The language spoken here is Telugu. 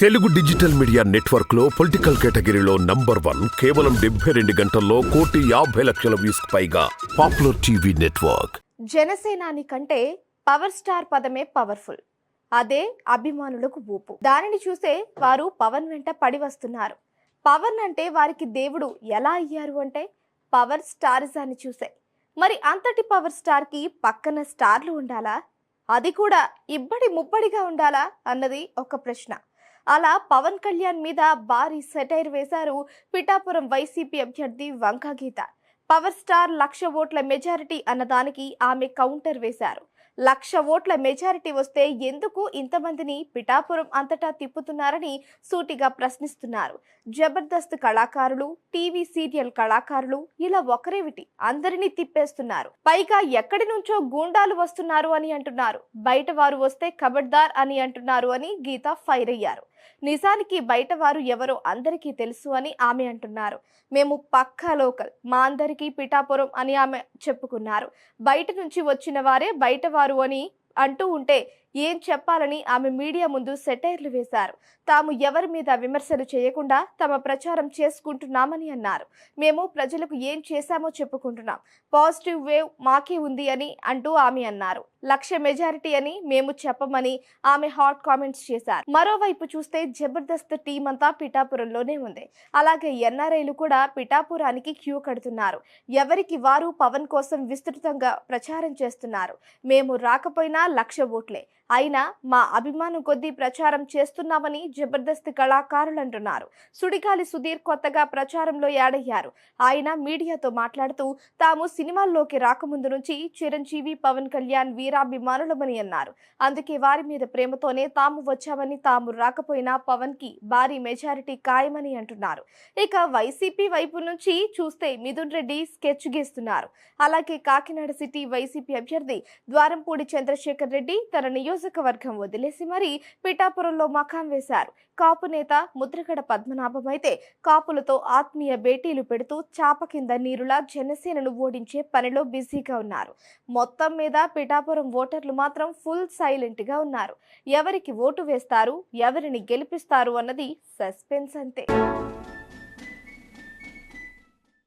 తెలుగు డిజిటల్ మీడియా నెట్వర్క్లో పొలిటికల్ కేటగిరీలో నంబర్ వన్ కేవలం డెబ్బై రెండు గంటల్లో కోటి యాభై లక్షల వ్యూస్ పైగా పాపులర్ టీవీ నెట్వర్క్. జనసేనాని కంటే పవర్ స్టార్ పదమే పవర్ఫుల్. అదే అభిమానులకు ఊపు. దానిని చూసే వారు పవన్ వెంట పడి వస్తున్నారు. పవన్ అంటే వారికి దేవుడు ఎలా అయ్యారు అంటే పవర్ స్టారిజాన్ని చూసే. మరి అంతటి పవర్ స్టార్కి పక్కన స్టార్లు ఉండాలా? అది కూడా ఇబ్బడి ముబ్బడిగా ఉండాలా? అన్నది ఒక ప్రశ్న. అలా పవన్ కళ్యాణ్ మీద భారీ సెటైర్ వేశారు పిఠాపురం వైసీపీ అభ్యర్థి వంకా గీత. పవర్ స్టార్ లక్ష ఓట్ల మెజారిటీ అన్నదానికి ఆమె కౌంటర్ వేశారు. లక్ష ఓట్ల మెజారిటీ వస్తే ఎందుకు ఇంతమందిని పిఠాపురం అంతటా తిప్పుతున్నారని సూటిగా ప్రశ్నిస్తున్నారు. జబర్దస్త్ కళాకారులు టీవీ సీరియల్ కళాకారులు ఇలా ఒకరేమిటి? అందరినీ తిప్పేస్తున్నారు. పైగా ఎక్కడి నుంచో గూండాలు వస్తున్నారు అని అంటున్నారు. బయట వారు వస్తే కబడ్దార్ అని అంటున్నారు అని గీత ఫైర్ అయ్యారు. నిజానికి బయట వారు ఎవరో అందరికీ తెలుసు అని ఆమె అంటున్నారు. మేము పక్కా లోకల్ మా అందరికీ పిఠాపురం అని ఆమె చెప్పుకున్నారు. బయట నుంచి వచ్చిన వారే బయట వారు అని అంటూ ఉంటే ఏం చెప్పాలని ఆమె మీడియా ముందు సెటైర్లు వేశారు. తాము ఎవరి మీద విమర్శలు చేయకుండా తమ ప్రచారం చేసుకుంటున్నామని అన్నారు. మేము ప్రజలకు ఏం చేశామో చెప్పుకుంటున్నాం. పాజిటివ్ వేవ్ మాకే ఉంది అని అంటూ ఆమె అన్నారు. లక్ష మెజారిటీ అని మేము చెప్పమని ఆమె హాట్ కామెంట్స్ చేశారు. మరోవైపు చూస్తే జబర్దస్త్ టీం అంతా పిఠాపురంలోనే ఉంది. అలాగే ఎన్ఆర్ఐలు కూడా పిఠాపురానికి క్యూ కడుతున్నారు. ఎవరికి వారు పవన్ కోసం విస్తృతంగా ప్రచారం చేస్తున్నారు. మేము రాకపోయినా లక్ష ఓట్లే. అయినా మా అభిమానం కొద్దీ ప్రచారం చేస్తున్నామని జబర్దస్త్ కళాకారులు అంటున్నారు. సుడిగాలి సుధీర్ కొత్తగా ప్రచారంలో యాడయ్యారు. ఆయన మీడియాతో మాట్లాడుతూ తాము సినిమాల్లోకి రాకముందు నుంచి చిరంజీవి పవన్ కళ్యాణ్ వీరాభిమానులమని అన్నారు. అందుకే వారి మీద ప్రేమతోనే తాము వచ్చామని తాము రాకపోయినా పవన్కి భారీ మెజారిటీ ఖాయమని అంటున్నారు. ఇక వైసీపీ వైపు నుంచి చూస్తే మిథున్ రెడ్డి స్కెచ్ గీస్తున్నారు. అలాగే కాకినాడ సిటీ వైసీపీ అభ్యర్థి ద్వారంపూడి చంద్రశేఖర్ రెడ్డి తన నియోజకవర్గం వదిలేసి మరీ పిఠాపురంలో మకాం వేశారు. కాపు నేత ముద్రగడ పద్మనాభం అయితే కాపులతో ఆత్మీయ భేటీలు పెడుతూ చాప కింద నీరులా జనసేనను ఓడించే పనిలో బిజీగా ఉన్నారు. మొత్తం మీద పిఠాపురం ఓటర్లు మాత్రం ఫుల్ సైలెంట్గా ఉన్నారు. ఎవరికి ఓటు వేస్తారు ఎవరిని గెలిపిస్తారు అన్నది సస్పెన్స్ అంతే.